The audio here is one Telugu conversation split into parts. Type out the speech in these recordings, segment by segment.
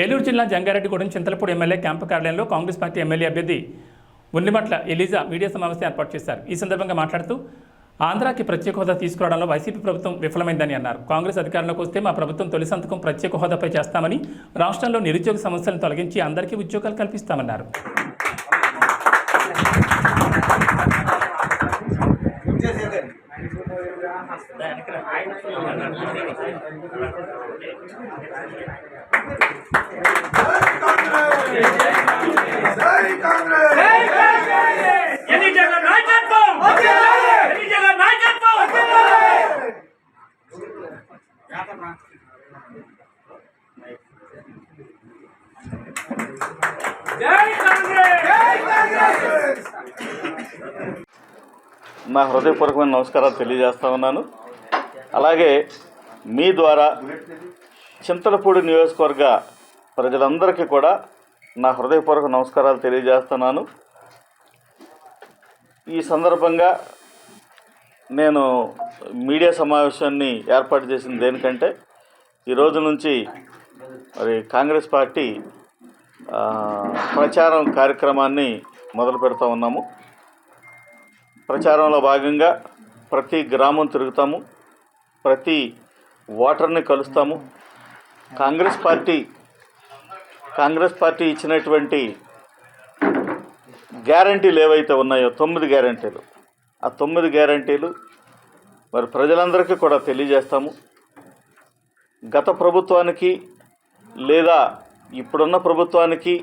ఏలూరు జిల్లా జంగారెడ్డిగూడెం చింతలపూడి ఎమ్మెల్యే క్యాంపు కార్యాలయంలో కాంగ్రెస్ పార్టీ ఎమ్మెల్యే అభ్యర్థి ఉన్నిమట్ల ఎలిజా మీడియా సమావేశం ఏర్పాటు చేశారు. ఈ సందర్భంగా మాట్లాడుతూ ఆంధ్రాకి ప్రత్యేక హోదా తీసుకురావడంలో వైసీపీ ప్రభుత్వం విఫలమైందని అన్నారు. కాంగ్రెస్ అధికారంలోకి వస్తే మా ప్రభుత్వం తొలి సంతకం ప్రత్యేక హోదాపై చేస్తామని రాష్ట్రంలో నిరుద్యోగ సమస్యలను తొలగించి అందరికీ ఉద్యోగాలు కల్పిస్తామన్నారు. నా హృదయపూర్వకమైన నమస్కారాలు తెలియజేస్తా ఉన్నాను. అలాగే మీ ద్వారా చింతలపూడి నియోజకవర్గ ప్రజలందరికీ కూడా నా హృదయపూర్వక నమస్కారాలు తెలియజేస్తున్నాను. ఈ సందర్భంగా నేను మీడియా సమావేశాన్ని ఏర్పాటు చేసింది దేనికంటే ఈ రోజు నుంచి మరి కాంగ్రెస్ పార్టీ ప్రచారం కార్యక్రమాన్ని మొదలు పెడతా ఉన్నాము. ప్రచారంలో భాగంగా ప్రతి గ్రామం తిరుగుతాము ప్రతి ఓటర్ని కలుస్తాము కాంగ్రెస్ పార్టీ కాంగ్రెస్ పార్టీ ఇచ్చినటువంటి గ్యారంటీలు ఏవైతే ఉన్నాయో తొమ్మిది గ్యారంటీలు. ఆ తొమ్మిది గ్యారంటీలు మరి ప్రజలందరికీ కూడా తెలియజేస్తాము. గత ప్రభుత్వానికి లేదా ఇప్పుడున్న ప్రభుత్వానికి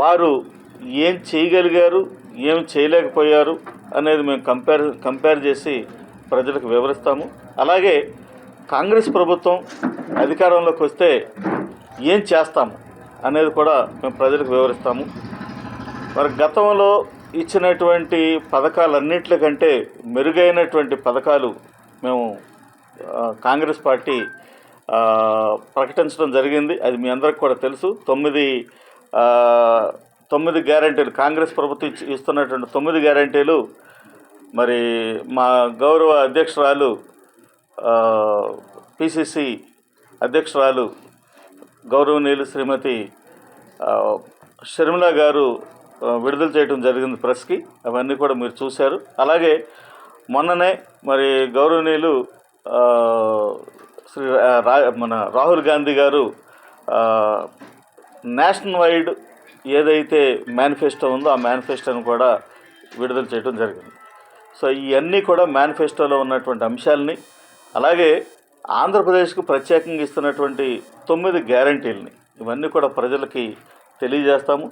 వారు ఏం చేయగలిగారు ఏం చేయలేకపోయారు అనేది మేము కంపేర్ కంపేర్ చేసి ప్రజలకు వివరిస్తాము. అలాగే కాంగ్రెస్ ప్రభుత్వం అధికారంలోకి వస్తే ఏం చేస్తాము అనేది కూడా మేము ప్రజలకు వివరిస్తాము. మరి గతంలో ఇచ్చినటువంటి పథకాలన్నింటికంటే మెరుగైనటువంటి పథకాలు మేము కాంగ్రెస్ పార్టీ ప్రకటించడం జరిగింది. అది మీ అందరికి కూడా తెలుసు. తొమ్మిది తొమ్మిది గ్యారంటీలు కాంగ్రెస్ ప్రభుత్వం ఇస్తున్నటువంటి తొమ్మిది గ్యారంటీలు మరి మా గౌరవ అధ్యక్షురాలు పిసిసి అధ్యక్షురాలు గౌరవనీయులు శ్రీమతి షర్మిల గారు విడుదల చేయడం జరిగింది ప్రెస్కి. అవన్నీ కూడా మీరు చూశారు. అలాగే మొన్ననే మరి గౌరవనీయులు శ్రీ రా మన రాహుల్ గాంధీ గారు నేషనల్ వైడ్ ఏదైతే మేనిఫెస్టో ఉందో ఆ మేనిఫెస్టోను కూడా విడుదల చేయడం జరిగింది. సో ఇవన్నీ కూడా మేనిఫెస్టోలో ఉన్నటువంటి అంశాలని అలాగే ఆంధ్రప్రదేశ్కు ప్రత్యేకంగా ఇస్తున్నటువంటి తొమ్మిది గ్యారంటీలని ఇవన్నీ కూడా ప్రజలకి తెలియజేస్తాము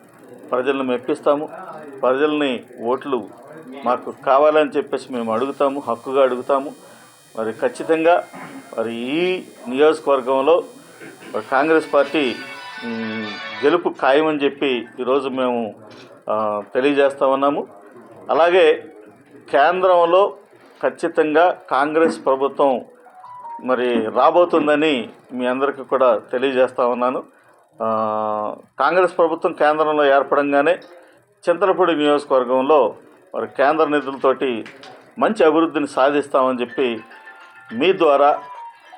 ప్రజలను మెప్పిస్తాము ప్రజల్ని ఓట్లు మాకు కావాలని చెప్పేసి మేము అడుగుతాము హక్కుగా అడుగుతాము. మరి ఖచ్చితంగా మరి ఈ నియోజకవర్గంలో కాంగ్రెస్ పార్టీ గెలుపు ఖాయమని చెప్పి ఈరోజు మేము తెలియజేస్తా ఉన్నాము. అలాగే కేంద్రంలో ఖచ్చితంగా కాంగ్రెస్ ప్రభుత్వం మరి రాబోతుందని మీ అందరికీ కూడా తెలియజేస్తా ఉన్నాను. కాంగ్రెస్ ప్రభుత్వం కేంద్రంలో ఏర్పడంగానే చింతలపూడి నియోజకవర్గంలో మరి కేంద్ర నిధులతోటి మంచి అభివృద్ధిని సాధిస్తామని చెప్పి మీ ద్వారా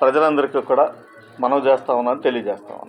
ప్రజలందరికీ కూడా మనం చేస్తా ఉన్నాను తెలియజేస్తా ఉన్నాను.